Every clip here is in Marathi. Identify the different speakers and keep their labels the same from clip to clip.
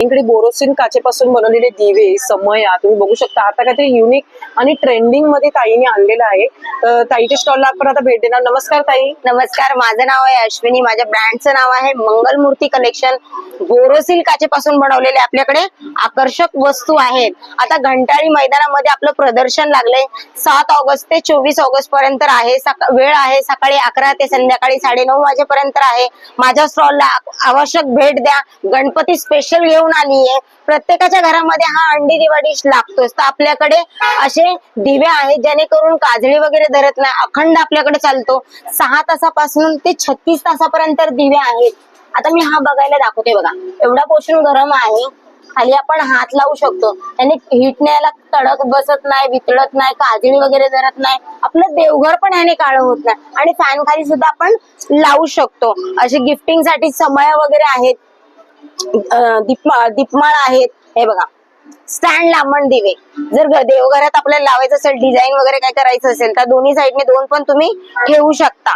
Speaker 1: इकडे बोरोसिन काचेपासून बनवलेले दिवे समया तुम्ही बघू शकता. आता काहीतरी युनिक आणि ट्रेंडिंगमध्ये ताईने आणलेलं आहे. तर ताईच्या स्टॉलला आपण आता भेट देणार. नमस्कार ताई.
Speaker 2: नमस्कार माझं नाव आहे अश्विनी. माझ्या ब्रँडचं नाव आहे मंगलमूर्ती कलेक्शन बोरोसिल काचेपासून बनवलेले आपल्याकडे आकर्षक वस्तू आहेत. आता घंटाळी मैदानामध्ये आपलं प्रदर्शन लागलंय. सात ऑगस्ट ते चोवीस ऑगस्ट पर्यंत आहे. वेळ आहे सकाळी अकरा ते संध्याकाळी साडेनऊ वाजेपर्यंत आहे. माझ्या स्टॉलला आवश्यक भेट द्या. गणपती स्पेशल घेऊन आली आहे प्रत्येकाच्या घरामध्ये हा अंडी दिवाळी लागतोच. तर आपल्याकडे असे दिवे आहेत जेणेकरून काजळी वगैरे धरत नाही. अखंड आपल्याकडे चालतो. सहा तासापासून ते छत्तीस तासापर्यंत दिवे आहेत. आता मी हा बघायला दाखवते बघा. एवढा पोषण गरम आहे. खाली आपण हात लावू शकतो. त्याने हिटने याला तडक बसत नाही वितळत नाही काजळी वगैरे धरत नाही. आपलं देवघर पण याने काळं होत नाही. आणि फॅन खाली सुद्धा आपण लावू शकतो. असे गिफ्टिंगसाठी समय वगैरे आहेत. अं, दीपमाळ आहेत. हे बघा. स्टँड लांबण दिवे. जर देवघरात आपल्याला लावायचं असेल डिझाईन वगैरे काय करायचं असेल तर दोन्ही साईडने दोन पण तुम्ही ठेवू शकता.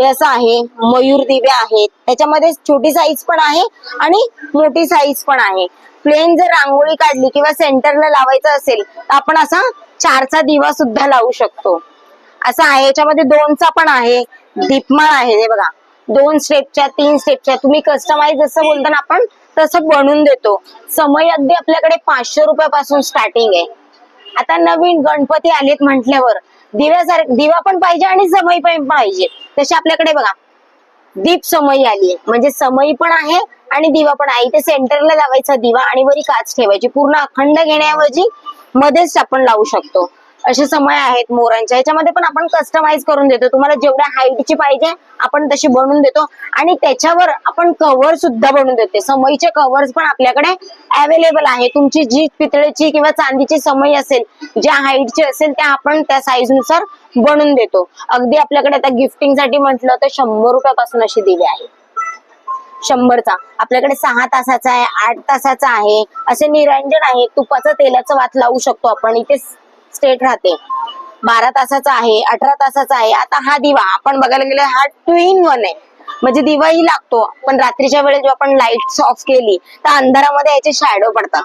Speaker 2: हे असं आहे. मयूर दिवे आहेत. त्याच्यामध्ये छोटी साईज पण आहे आणि मोठी साईज पण आहे. प्लेन जर रांगोळी काढली किंवा सेंटरला लावायचं असेल तर आपण असा चारचा दिवा सुद्धा लावू शकतो. असं आहे. याच्यामध्ये दोनचा पण आहे. दीपमाळ आहे. हे बघा. दोन स्टेपच्या तीन स्टेपच्या तुम्ही कस्टमाइज जसं बोलता ना आपण तसं बनवून देतो. समय अगदी आपल्याकडे पाचशे रुपयापासून स्टार्टिंग आहे. आता नवीन गणपती आलेत म्हटल्यावर दिव्यासारखे दिवा पण पाहिजे आणि समय पण पाहिजे. तसे आपल्याकडे बघा दीप समई आली म्हणजे समई पण आहे आणि दिवा पण आहे. इथे सेंटरला लावायचा दिवा आणि वरी काच ठेवायची. पूर्ण अखंड घेण्याऐवजी मध्येच आपण लावू शकतो. असे समय आहेत मोरांच्या. याच्यामध्ये पण आपण कस्टमाइज करून देतो. तुम्हाला जेवढ्या हाईटची पाहिजे आपण तशी बनवून देतो. आणि त्याच्यावर आपण कव्हर सुद्धा बनवून देतो. समईचे कव्हर्स पण आपल्याकडे अवेलेबल आहे. तुमची जी पितळेची किंवा चांदीची समई असेल ज्या हाईटची असेल त्या आपण त्या साईजनुसार बनवून देतो. अगदी आपल्याकडे आता गिफ्टिंगसाठी म्हटलं तर शंभर रुपयापासून अशी दिली आहे शंभरचा. आपल्याकडे सहा तासाचा आहे आठ तासाचा आहे. असे निरंजन आहे. तुपाचं तेलाचं वात लावू शकतो आपण. इथे स्टेट राहते. बारा तासाचा आहे अठरा तासाचा आहे. आता हा दिवा आपण बघायला गेलं हा टू इन वन आहे. म्हणजे दिवाही लागतो पण रात्रीच्या वेळेस जेव्हा आपण लाइट ऑफ केली तर अंधारामध्ये याचे शॅडो पडतात.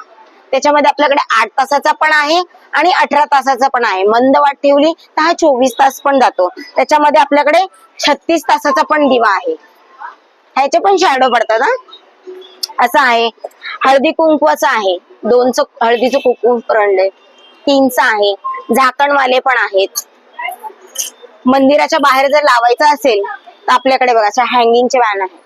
Speaker 2: त्याच्यामध्ये आपल्याकडे आठ तासाचा पण आहे आणि अठरा तासाचा पण आहे. मंद वाट ठेवली तर हा चोवीस तास पण जातो. त्याच्यामध्ये आपल्याकडे छत्तीस तासाचा पण दिवा आहे. ह्याचे पण शॅडो पडतात हा. असं आहे. हळदी कुंकवाचं आहे. दोनचं हळदीचं कुंकू रंडे तीनचं आहे झाकणवाले पण आहेत. मंदिराच्या बाहेर जर लावायचं असेल तर आपल्याकडे बघा अशा हँगिंगचे वॅन आहे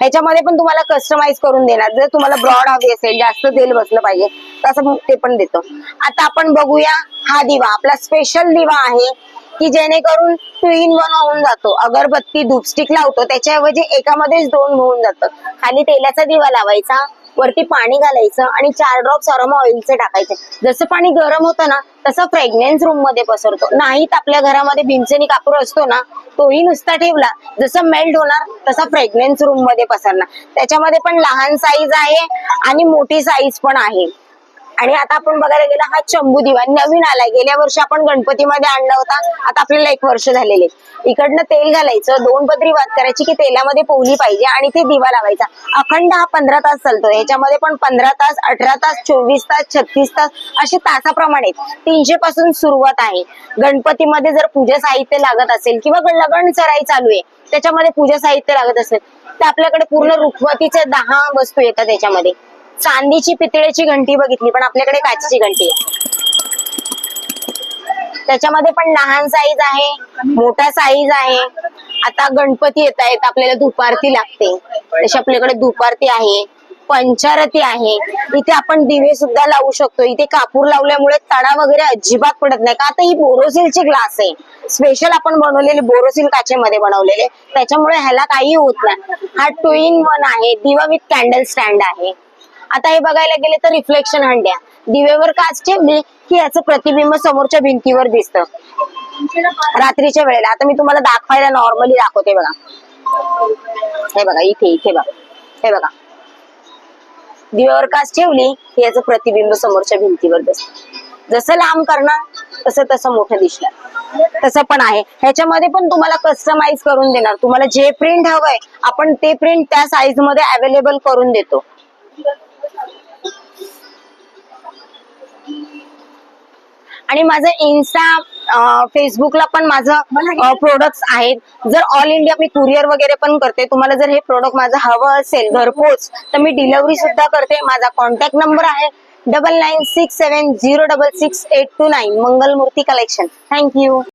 Speaker 2: ह्याच्यामध्ये पण तुम्हाला कस्टमाइज करून देणार. जर तुम्हाला ब्रॉड हवी असेल जास्त तेल बसलं पाहिजे तसं ते पण देतो. आता आपण बघूया हा दिवा. आपला स्पेशल दिवा आहे की जेणेकरून टू इन वन होऊन जातो. अगरबत्ती धूपस्टिक लावतो. त्याच्याऐवजी एकामध्येच दोन होऊन जातं. खाली तेलाचा दिवा लावायचा. वरती पाणी घालायचं आणि चार ड्रॉप्स अरोमा ऑइलचे टाकायचे. जसं पाणी गरम होतं ना तसं फ्रेग्नेन्स रूममध्ये पसरतो. नाहीत आपल्या घरामध्ये भीमसेनी कापूर असतो ना तोही नुसता ठेवला. जसं मेल्ट होणार तसा फ्रेग्नेन्स रूममध्ये पसरणार. त्याच्यामध्ये पण लहान साईज आहे आणि मोठी साईज पण आहे. आणि आता आपण बघायला गेला हा चंबू दिवा नवीन आलाय. गेल्या वर्षी आपण गणपतीमध्ये आणला होता. आता आपल्याला एक वर्ष झालेले इकडनं तेल घालायचं दोन पदरी वाद करायची की तेलामध्ये पोहली पाहिजे आणि ते दिवा लावायचा. अखंड हा पंधरा तास चालतो याच्यामध्ये पण पंधरा तास अठरा तास चोवीस तास छत्तीस तास असे तासाप्रमाणे तीनशे पासून सुरुवात आहे. गणपतीमध्ये जर पूजा साहित्य लागत असेल किंवा लग्न चराई चालू आहे त्याच्यामध्ये पूजा साहित्य लागत असेल तर आपल्याकडे पूर्ण रुखवतीच्या दहा वस्तू येतात त्याच्यामध्ये. चांदीची पितळेची घंटी बघितली पण आपल्याकडे काचेची घंटी आहे. त्याच्यामध्ये पण लहान साईज आहे मोठा साईज आहे. आता गणपती येत आहेत आपल्याला धुपारती लागते. तशी आपल्याकडे धुपारती आहे पंचारती आहे इथे आपण दिवे सुद्धा लावू शकतो. इथे कापूर लावल्यामुळे तडा वगैरे अजिबात पडत नाही. का आता ही बोरोसिलची ग्लास आहे. स्पेशल आपण बनवलेले बोरोसिल काचेमध्ये बनवलेले. त्याच्यामुळे ह्याला काही होत नाही. हा टू इन वन आहे. दिवा विथ कॅन्डल स्टँड आहे. आता हे बघायला गेले तर रिफ्लेक्शन हंड्या. दिवेवर काच ठेवली की याचं प्रतिबिंब समोरच्या भिंतीवर दिसतं. रात्रीच्या वेळेला. आता मी तुम्हाला दाखवायला नॉर्मली दाखवते बघा. हे बघा इथे इथे बघा. हे बघा. दिव्यावर काच ठेवली की याचं प्रतिबिंब समोरच्या भिंतीवर दिसत. जसं लांब करणार तसं तसं मोठं दिसणार तसं पण आहे. ह्याच्यामध्ये पण तुम्हाला कस्टमाइज करून देणार. तुम्हाला जे प्रिंट हवंय आपण ते प्रिंट त्या साईजमध्ये अवेलेबल करून देतो. आणि माझं इन्स्टा फेसबुकला पण माझं प्रोडक्ट्स आहेत. जर ऑल इंडिया मी कुरिअर वगैरे पण करते तुम्हाला जर हे प्रोडक्ट माझं हवं असेल घरपोच तर मी डिलिव्हरी सुद्धा करते. माझा कॉन्टॅक्ट नंबर आहे double nine six seven zero double six eight two nine Mangalmurti collection thank you